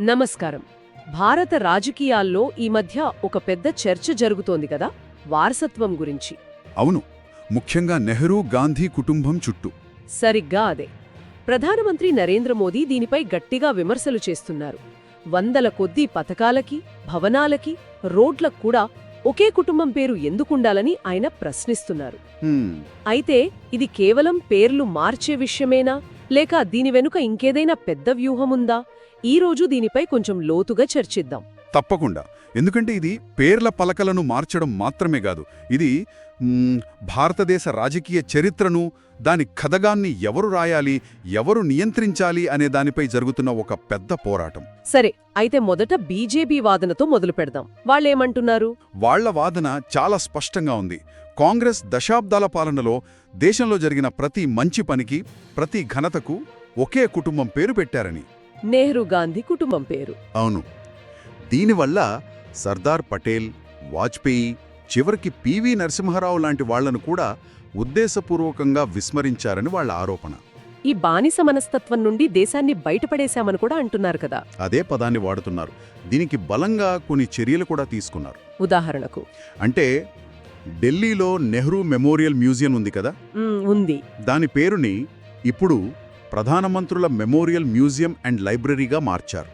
నమస్కారం. భారత రాజకీయాల్లో ఈ మధ్య ఒక పెద్ద చర్చ జరుగుతోంది కదా? వారసత్వం గురించి. అవును. ముఖ్యంగా నెహ్రూ గాంధీ కుటుంబం చుట్టూ. సరిగ్గా అదే. ప్రధానమంత్రి నరేంద్ర మోదీ దీనిపై గట్టిగా విమర్శలు చేస్తున్నారు. వందల కొద్దీ పథకాలకి భవనాలకి రోడ్లకు కూడా ఒకే కుటుంబం పేరు ఎందుకుండాలని ఆయన ప్రశ్నిస్తున్నారు. అయితే ఇది కేవలం పేర్లు మార్చే విషయమేనా? లేక దీని వెనుక ఇంకేదైనా పెద్ద వ్యూహముందా? ఈ రోజు దీనిపై కొంచెం లోతుగా చర్చిద్దాం. తప్పకుండా. ఎందుకంటే ఇది పేర్ల పలకలను మార్చడం మాత్రమే కాదు. ఇది భారతదేశ రాజకీయ చరిత్రను దాని కథగాన్ని ఎవరు రాయాలి ఎవరు నియంత్రించాలి అనే దానిపై జరుగుతున్న ఒక పెద్ద పోరాటం. సరే అయితే మొదట బీజేపీ వాదనతో మొదలు పెడదాం. వాళ్ళేమంటున్నారు? వాళ్ళ వాదన చాలా స్పష్టంగా ఉంది. కాంగ్రెస్ దశాబ్దాల పాలనలో దేశంలో జరిగిన ప్రతి మంచి పనికి ప్రతి ఘనతకు ఒకే కుటుంబం పేరు పెట్టారని. నెహ్రూ గాంధీ కుటుంబం పేరు. అవును. దీనివల్ల సర్దార్ పటేల్ వాజ్పేయి చివరికి పివి నరసింహారావు లాంటి వాళ్ళను కూడా ఉద్దేశపూర్వకంగా విస్మరించారని వాళ్ళ ఆరోపణ. ఈ బానిస మనస్తత్వం నుండి దేశాన్ని బయటపడేశామని కూడా అంటున్నారు కదా. అదే పదాన్ని వాడుతున్నారు. దీనికి బలంగా కొన్ని చర్యలు కూడా తీసుకున్నారు. ఉదాహరణకు? అంటే ఢిల్లీలో నెహ్రూ మెమోరియల్ మ్యూజియం ఉంది కదా? ఉంది. దాని పేరుని ఇప్పుడు ప్రధానమంత్రుల మెమోరియల్ మ్యూజియం అండ్ లైబ్రరీగా మార్చారు.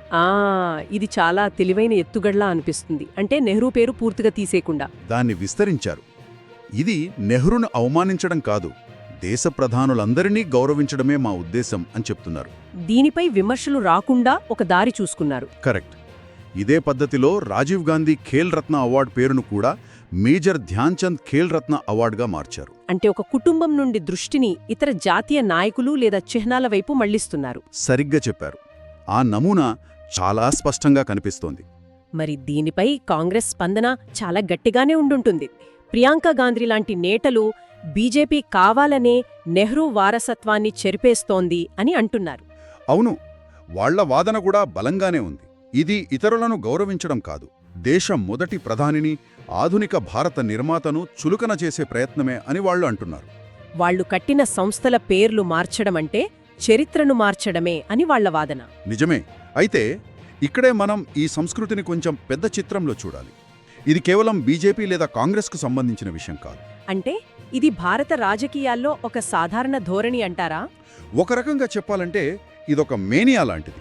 ఇది చాలా తెలివైన ఎత్తుగడలా అనిపిస్తుంది. అంటే నెహ్రూ పేరు పూర్తిగా తీసేయకుండా. దాన్ని విస్తరించారు. ఇది నెహ్రూను అవమానించడం కాదు దేశ ప్రధానులందరినీ గౌరవించడమే మా ఉద్దేశం అని చెప్తున్నారు. దీనిపై విమర్శలు రాకుండా ఒక దారి చూసుకున్నారు. కరెక్ట్. ఇదే పద్ధతిలో రాజీవ్ గాంధీ ఖేల్ రత్న అవార్డు పేరును కూడా మేజర్ ధ్యాన్చంద్ ఖేల్ రత్న అవార్డుగా మార్చారు. అంటే ఒక కుటుంబం నుండి దృష్టిని ఇతర జాతీయ నాయకులు లేదా చిహ్నాల వైపు మళ్ళిస్తున్నారు సరిగ్గా చెప్పారు. ఆ నమూనా చాలా స్పష్టంగా కనిపిస్తోంది. మరి దీనిపై కాంగ్రెస్ స్పందన చాలా గట్టిగానే ఉండుంటుంది. ప్రియాంక గాంధీ లాంటి నేతలు బీజేపీ కావాలనే నెహ్రూ వారసత్వాన్ని చెరిపేస్తోంది అని అంటున్నారు. అవును వాళ్ళ వాదన కూడా బలంగానే ఉంది. ఇది ఇతరులను గౌరవించడం కాదు. దేశం మొదటి ప్రధానిని ఆధునిక భారత నిర్మాతను చులుకన చేసే ప్రయత్నమే అని వాళ్ళు అంటున్నారు. వాళ్ళు కట్టిన సంస్థల పేర్లు మార్చడమంటే చరిత్రను మార్చడమే అని వాళ్ళ వాదన. నిజమే. అయితే ఇక్కడే మనం ఈ సంస్కృతిని కొంచెం పెద్ద చిత్రంలో చూడాలి. ఇది కేవలం బీజేపీ లేదా కాంగ్రెస్కు సంబంధించిన విషయం కాదు. అంటే ఇది భారత రాజకీయాల్లో ఒక సాధారణ ధోరణి అంటారా? ఒక రకంగా చెప్పాలంటే ఇదొక మేనియా లాంటిది.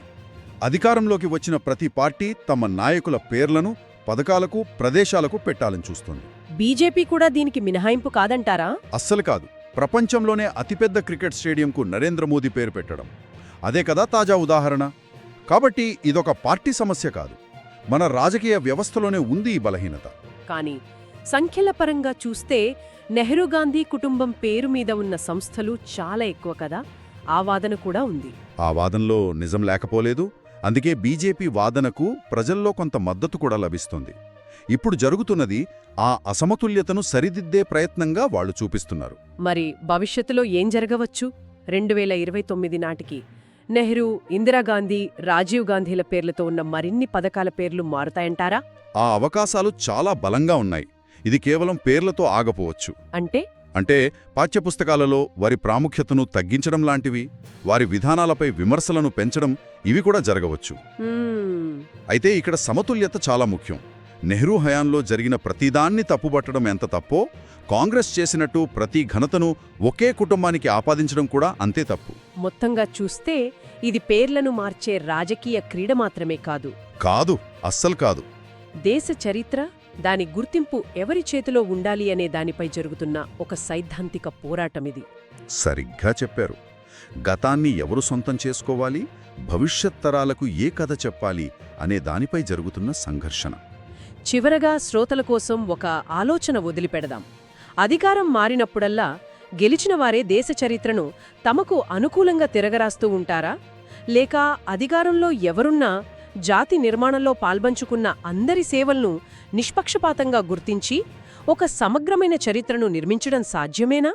అధికారంలోకి వచ్చిన ప్రతి పార్టీ తమ నాయకుల పేర్లను పథకాలకు ప్రదేశాలకు పెట్టాలని చూస్తుంది. బీజేపీ కూడా దీనికి మినహాయింపు కాదంటారా? అస్సలు కాదు. ప్రపంచంలోనే అతిపెద్ద క్రికెట్ స్టేడియంకు నరేంద్ర మోదీ పేరు పెట్టడం. అదే కదా తాజా ఉదాహరణ. కాబట్టి ఇదొక పార్టీ సమస్య కాదు. మన రాజకీయ వ్యవస్థలోనే ఉంది ఈ బలహీనత. కానీ సంఖ్యల పరంగా చూస్తే నెహ్రూ గాంధీ కుటుంబం పేరు మీద ఉన్న సంస్థలు చాలా ఎక్కువ కదా. ఆ వాదన కూడా ఉంది. ఆ వాదనలో నిజం లేకపోలేదు. అందుకే బీజేపీ వాదనకు ప్రజల్లో కొంత మద్దతు కూడా లభిస్తుంది. ఇప్పుడు జరుగుతున్నది ఆ అసమతుల్యతను సరిదిద్దే ప్రయత్నంగా వాళ్ళు చూపిస్తున్నారు. మరి భవిష్యత్తులో ఏం జరగవచ్చు? రెండు వేల ఇరవై తొమ్మిది నాటికి నెహ్రూ ఇందిరాగాంధీ రాజీవ్ గాంధీల పేర్లతో ఉన్న మరిన్ని పథకాల పేర్లు మారుతాయంటారా? ఆ అవకాశాలు చాలా బలంగా ఉన్నాయి. ఇది కేవలం పేర్లతో ఆగపోవచ్చు. అంటే? అంటే పాఠ్యపుస్తకాలలో వారి ప్రాముఖ్యతను తగ్గించడం లాంటివి వారి విధానాలపై విమర్శలను పెంచడం ఇవి కూడా జరగవచ్చు. అయితే ఇక్కడ సమతుల్యత చాలా ముఖ్యం. నెహ్రూ హయాంలో జరిగిన ప్రతిదాన్ని తప్పుబట్టడం ఎంత తప్పో కాంగ్రెస్ చేసినట్టు ప్రతి ఘనతను ఒకే కుటుంబానికి ఆపాదించడం కూడా అంతే తప్పు. మొత్తంగా చూస్తే ఇది పేర్లను మార్చే రాజకీయ క్రీడ మాత్రమే కాదు. కాదు అస్సలు కాదు. దేశ చరిత్ర దాని గుర్తింపు ఎవరి చేతిలో ఉండాలి అనే దానిపై జరుగుతున్న ఒక సైద్ధాంతిక పోరాటమిది. సరిగ్గా చెప్పారు. గతాన్ని ఎవరు సొంతం చేసుకోవాలి భవిష్యత్ తరాలకు ఏ కథ చెప్పాలి అనే దానిపై జరుగుతున్న సంఘర్షణ. చివరగా శ్రోతల కోసం ఒక ఆలోచన వదిలిపెడదాం. అధికారం మారినప్పుడల్లా గెలిచిన వారే దేశ చరిత్రను తమకు అనుకూలంగా తిరగరాస్తూ ఉంటారా? లేక అధికారంలో ఎవరున్నా జాతి నిర్మాణంలో పాల్పంచుకున్న అందరి సేవలను నిష్పక్షపాతంగా గుర్తించి ఒక సమగ్రమైన చరిత్రను నిర్మించడం సాధ్యమేనా?